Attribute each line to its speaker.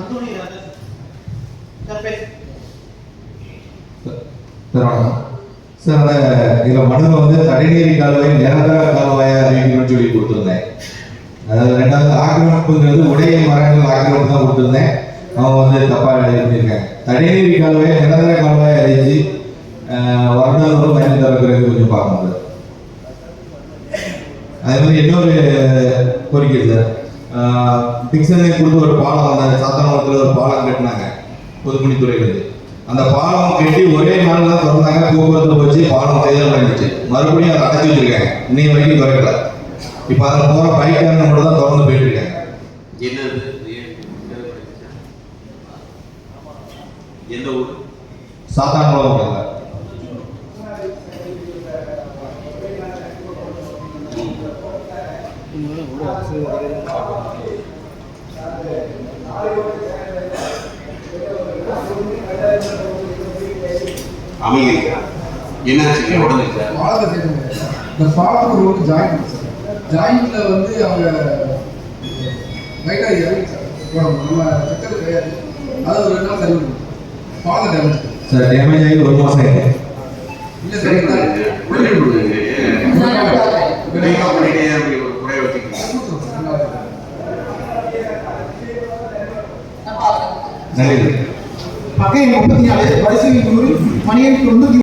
Speaker 1: அந்தோணி ராஜா sir
Speaker 2: இதில் மனுவில் வந்து தடைநீரி கால்வாய் நிரந்தர கால்வாயை அறிவிக்கணும்னு சொல்லி கொடுத்துருந்தேன். அதாவது ரெண்டாவது ஆக்கிரமிப்புங்கிறது உடைய மரங்கள் ஆக்கிரமிப்பு தான் கொடுத்துருந்தேன். அவங்க வந்து தப்பாக எழுதியிருக்காங்க தடைநீரி கால்வாயை நிரந்தர கால்வாயை அறிவிச்சு வருடம் பயன் தரக்கிறது கொஞ்சம் பார்க்கணும் சார் அதே மாதிரி இன்னொரு கோரிக்கை சார் டிக்ஷனரி கொடுத்து ஒரு பாலம் அந்த சாத்தானத்தில் ஒரு பாலம் கட்டினாங்க பொதுப்பணித்துறையிலேருந்து அந்த பாலம் கட்டி ஒரே நாள் தான் திறந்தாங்க போக்குவரத்து போச்சு பாலம் சேதம் அடைஞ்சிச்சு மறுபடியும் அதை அடைச்சி வச்சிருக்காங்க. இன்னைய வரைக்கும் திறக்கல. இப்போ அதில் போகிற பைக்காரங்க மட்டும் தான் திறந்து போயிட்டு இருக்காங்க.
Speaker 3: என்னது? ஏன் எதை படிச்சா? என்னாச்சு? உடனே சார்
Speaker 4: பாலத்தை சேர்த்துங்க. இந்த பாலத்துக்கு ரோடு ஜாயிண்ட் சார் ஜாயிண்ட்ல வந்து அவங்க லைட்டாக இறங்கி சார் போடணும் நம்ம கிடையாது. அதை ஒரு ரெண்டு நாள் சரி பாலம் டேமேஜ்
Speaker 2: சார் டேமேஜ் ஆகி ஒரு மாதம் ஆயிடுச்சு.
Speaker 4: இல்லை
Speaker 3: சரி
Speaker 4: சார்
Speaker 3: பண்ணுங்க உடனே
Speaker 2: நல்லது சார்
Speaker 1: பகை முப்பத்தி நாலு வரிசை நூறு மணியன் தொண்ணூத்தி